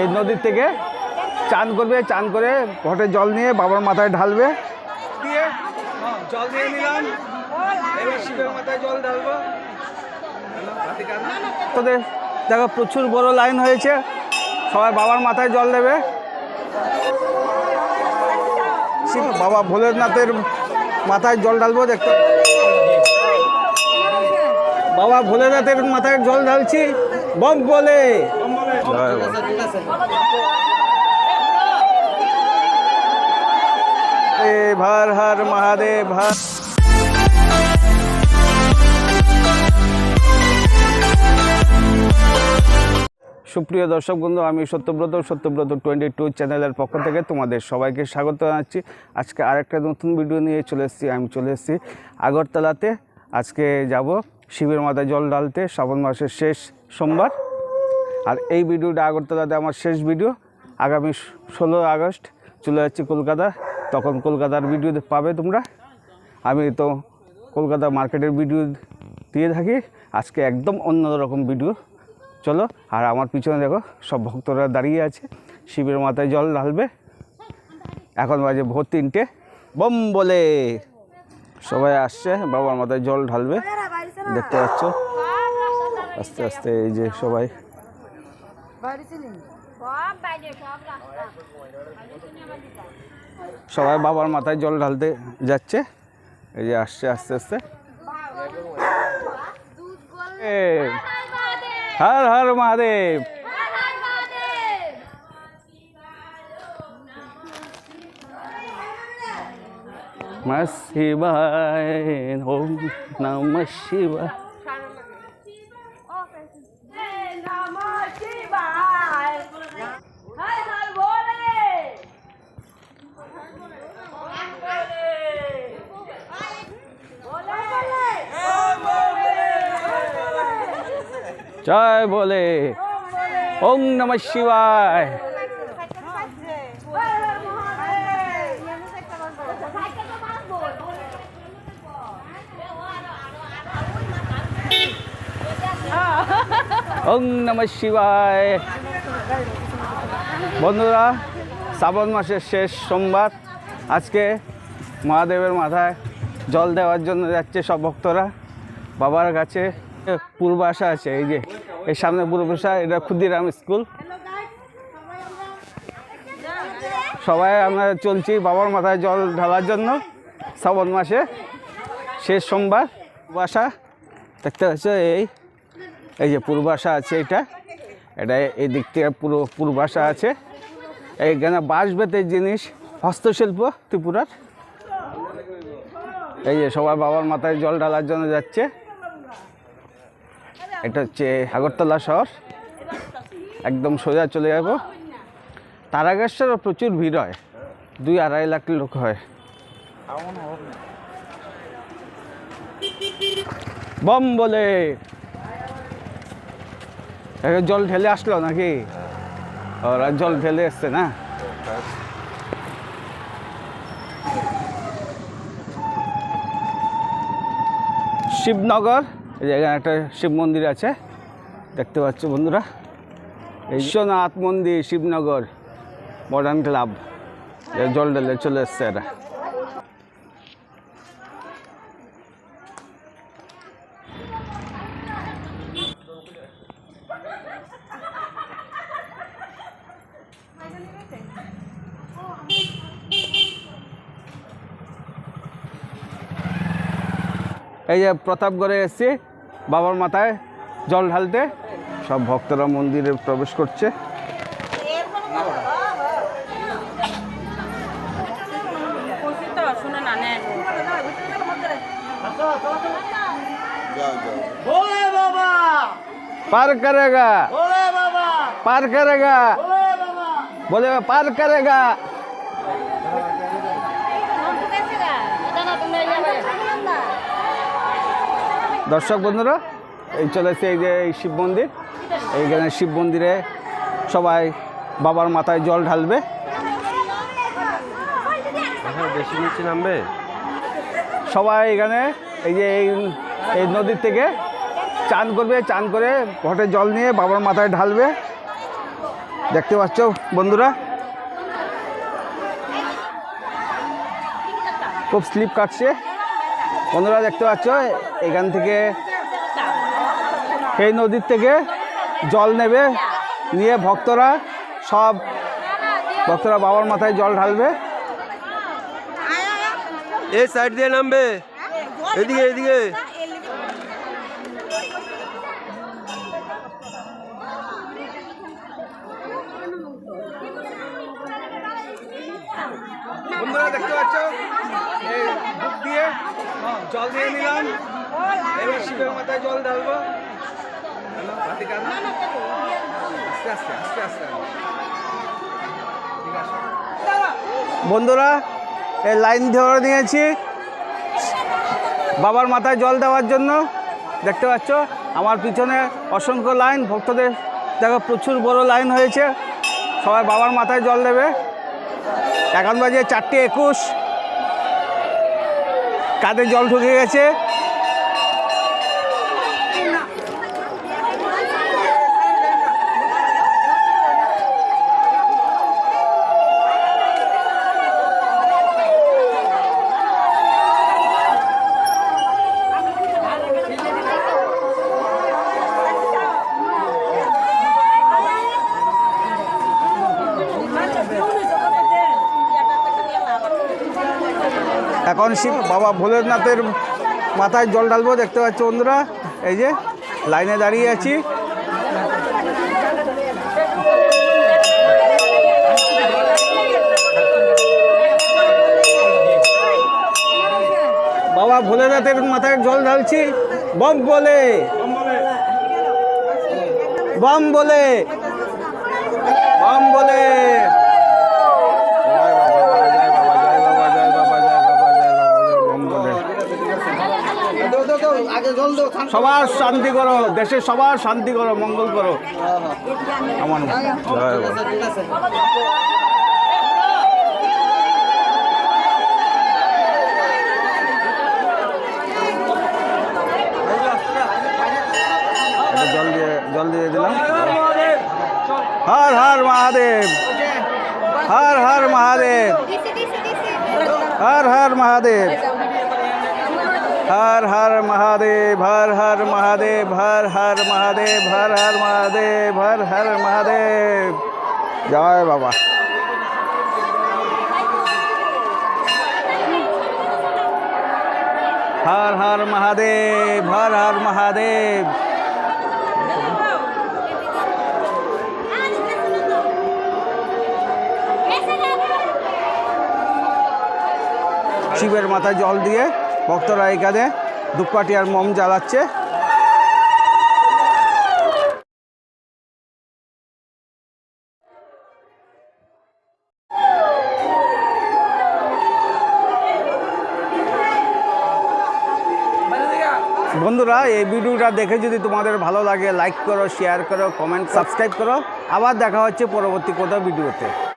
এই নদীর থেকে চান করবে চান করে ঘটে জল নিয়ে বাবার মাথায় ঢালবে। দিয়ে জল দিয়ে নিলাম। এবার শিবের মাথায় জল ঢালবো। তোদের দেখো প্রচুর বড় লাইন হয়েছে। সবাই বাবার মাথায় জল দেবে। বাবা ভোলেনাথের মাথায় জল ঢালবো দেখতে বাবা ভোলেনাথের মাথায় জল ঢালছি। বম বলে। জয় ভার হর মহাদেব হর। সুপ্রিয় দর্শক বন্ধু আমি সত্যব্রত সত্যব্রত টোয়েন্টি টু চ্যানেলের পক্ষ থেকে তোমাদের সবাইকে স্বাগত জানাচ্ছি। আজকে আরেকটা নতুন ভিডিও নিয়ে চলে এসেছি আমি চলে এসেছি আগরতলাতে। আজকে যাব শিবের মাথায় জল ঢালতে শ্রাবণ মাসের শেষ সোমবার। আর এই ভিডিওটা আগরতলাতে আমার শেষ ভিডিও। আগামী ষোলো আগস্ট চলে যাচ্ছি কলকাতা। তখন কলকাতার ভিডিও পাবে তোমরা। আমি তো কলকাতা মার্কেটের ভিডিও দিয়ে থাকি। আজকে একদম অন্যরকম ভিডিও। চলো, আর আমার পিছনে দেখো, সব ভক্তরা দাঁড়িয়ে আছে। শিবের মাথায় জল ঢালবে। এখন বাজে ভোর তিনটে। বম বলে। সবাই আসছে, বাবার মাথায় জল ঢালবে। দেখতে পাচ্ছ? আস্তে আস্তে এই যে সবাই সব বাইরে সবাই বাবার মাথায় জল ঢালতে যাচ্ছে। এই যে আসছে আস্তে আস্তে এ, হর হর মহাদেব। শিবায় ওম নমঃ শিবায়। জয় বলে। ওম নমঃ শিবায়। ওম নমঃ শিবায়। বন্ধুরা, শ্রাবণ মাসের শেষ সোমবার আজকে মহাদেবের মাথায় জল দেওয়ার জন্য যাচ্ছে সব ভক্তরা। বাবার কাছে পূর্বাশা আছে, এই যে, এই সামনে পূর্বাশা এটা ক্ষুদিরাম স্কুল। সবাই আমরা চলছি বাবার মাথায় জল ঢালার জন্য, শ্রাবণ মাসে। শেষ সোমবার পূর্বাশা দেখতে পাচ্ছ এই এই যে পূর্বাশা আছে এটা। এটা এই দিক থেকে পুরো পূর্বাশা আছে। এইখানে বাঁশ বেতের জিনিস, হস্তশিল্প ত্রিপুরার। এই যে সবাই বাবার মাথায় জল ঢালার জন্য যাচ্ছে। এটা হচ্ছে আগরতলা শহর। একদম সোজা চলে যাব। তারাগেশ্বরও প্রচুর ভিড় হয়। দুই আড়াই লাখ লোক হয়। বম বলে। জল ঢেলে আসলো নাকি? ওরা জল ঢেলে এসছে না? শিবনগর। এই জায়গায় একটা শিব মন্দির আছে দেখতে পাচ্ছ বন্ধুরা। বিশ্বনাথ মন্দির শিবনগর মডার্ন ক্লাব। এ জল ঢেলে চলে এসছে এরা। এই যে প্রতাপগড়ে এসছি বাবার মাথায় জল ঢালতে। সব ভক্তরা মন্দিরে প্রবেশ করছে। পার করেগা। পার করেগা। বলে পার করেগা। দর্শক বন্ধুরা এই চলে চলেছে এই যে এই শিব মন্দির। এইখানে শিব মন্দিরে সবাই বাবার মাথায় জল ঢালবে। বেশি নিচে নামবে? সবাই এখানে এই যে এই এই নদীর থেকে চান করবে চান করে ঘটে জল নিয়ে বাবার মাথায় ঢালবে। দেখতে পাচ্ছ বন্ধুরা? খুব স্লিপ কাটছে। বন্ধুরা দেখতে পাচ্ছ, এখান থেকে সেই নদীর থেকে জল নেবে, নিয়ে ভক্তরা সব, ভক্তরা বাবার মাথায় জল ঢালবে। এই সাইড দিয়ে নামবে। এদিকে এদিকে বন্ধুরা দেখতে পাচ্ছ এই বুক দিয়ে জল দিয়ে নিলাম। এবার শিবের মাথায় জল ঢালবো। আস্তে আস্তে আস্তে আস্তে বন্ধুরা এই লাইন ধরে নিয়েছি। বাবার মাথায় জল দেওয়ার জন্য। দেখতে পাচ্ছ আমার পিছনে অসংখ্য লাইন। ভক্তদের দেখো প্রচুর বড় লাইন হয়েছে। সবাই বাবার মাথায় জল দেবে। এখন বাজে চারটে একুশ। কাঁধে জল ঢুকে গেছে। এখন শিব বাবা ভোলেনাথের মাথায় জল ঢালবো, দেখতে পাচ্ছ বন্ধুরা, এই যে লাইনে দাঁড়িয়ে আছি। বাবা ভোলেনাথের মাথায় জল ঢালছি, বম বলে। বম বলে। বম বলে জয় বাবা, জয় বাবা, জয় বাবা, জয় বাবা, জয় বাবা, জয় বাবা, জয় বম বলে। সবার শান্তি করো দেশের সবার শান্তি করো মঙ্গল করো। আমার জল দিয়ে জল দিয়ে দিলাম। হর হর মহাদেব। হর হর মহাদেব। হর হর মহাদেব। হর হর মহাদেব, হর হর মহাদেব, হর হর মহাদেব, হর হর মহাদেব, হর হর মহাদেব। জয় বাবা। হর হর মহাদেব, হর হর মহাদেব। শিবের মাথায় জল দিয়ে ভক্তরা এখানে ধূপকাঠি আর মম জ্বালাচ্ছে। বন্ধুরা, এই ভিডিওটা দেখে যদি তোমাদের ভালো লাগে লাইক করো শেয়ার করো কমেন্ট সাবস্ক্রাইব করো। আবার দেখা হচ্ছে পরবর্তী কোথাও ভিডিওতে।